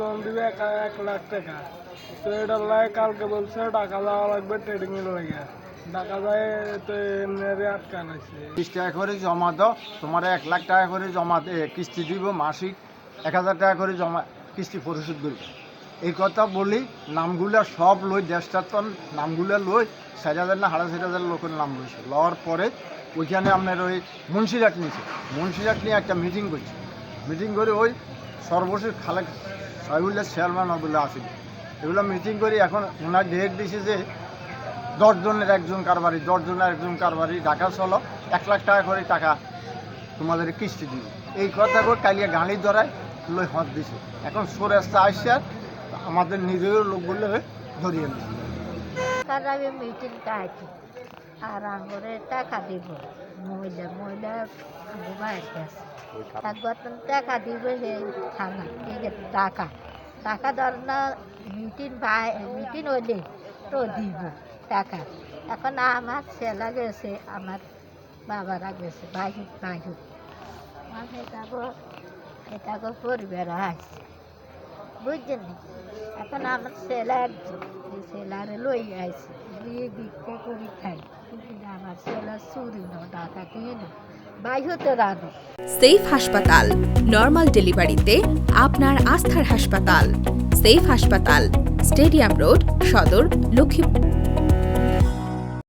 Loan দিবে এক লাখ টাকা। তো লাগে কালকে বলছে টাকা লাগবে ট্রেডিং টাকা টাকা করে জমা দাও এক লাখ টাকা করে জমা কিস্তি দিব মাসিক, এক হাজার টাকা করে জমা, কিস্তি পরিশোধ করবে এই কথা বলি, নামগুলা সব লই দেশটার তো নামগুলা লই ষাট হাজার না সাড়ে ষাট হাজার লোকের নাম লইছে। লওয়ার পরে ওইখানে আপনার ওই মুন্সিরাট নিয়েছে মুন্সিরাট নিয়ে একটা মিটিং করছে। মিটিং করে ওই সর্বশেষ খালেক সাহিবুল্লাহ চেয়ারম্যান ওগুলো আসিল এগুলো মিটিং করে এখন ওনার ডেট দিছে যে দশজনের একজন কারবারি দশজনের একজন কারবারি, ঢাকা চলো এক লাখ টাকা করে টাকা তোমাদের কিস্তি দিবে। এই কথা করে কালিয়া গাড়ি ধরায় লই হাত দিছে। এখন সোর সোরেস্তা আসছে আর আমাদের নিজের লোকগুলো ধরিয়ে নিচ্ছে মিটিংটা আর আঙ্গুরে টাকা দিব। মহিলা মহিলা বাইর গেছে টাকা দিবে যে থানা ঠিক আছে টাকা। টাকা ধর না মিটিং ভাই মিটিং হলে তো দিব টাকা। এখন আমার ছেলে গেছে আমার বাবারা গেছে বাইক বাইক আমার এটাকে এটাকে পরিবার আসছে বুঝছেন এখন আমার ছেলে একজন ছেলারে লই আইছে। দিয়ে ভিক্ষা করি খাই সেফ হাসপাতাল নর্মাল ডেলিভারিতে আপনার আস্থার হাসপাতাল। সেফ হাসপাতাল স্টেডিয়াম রোড সদর লক্ষ্মীপুর।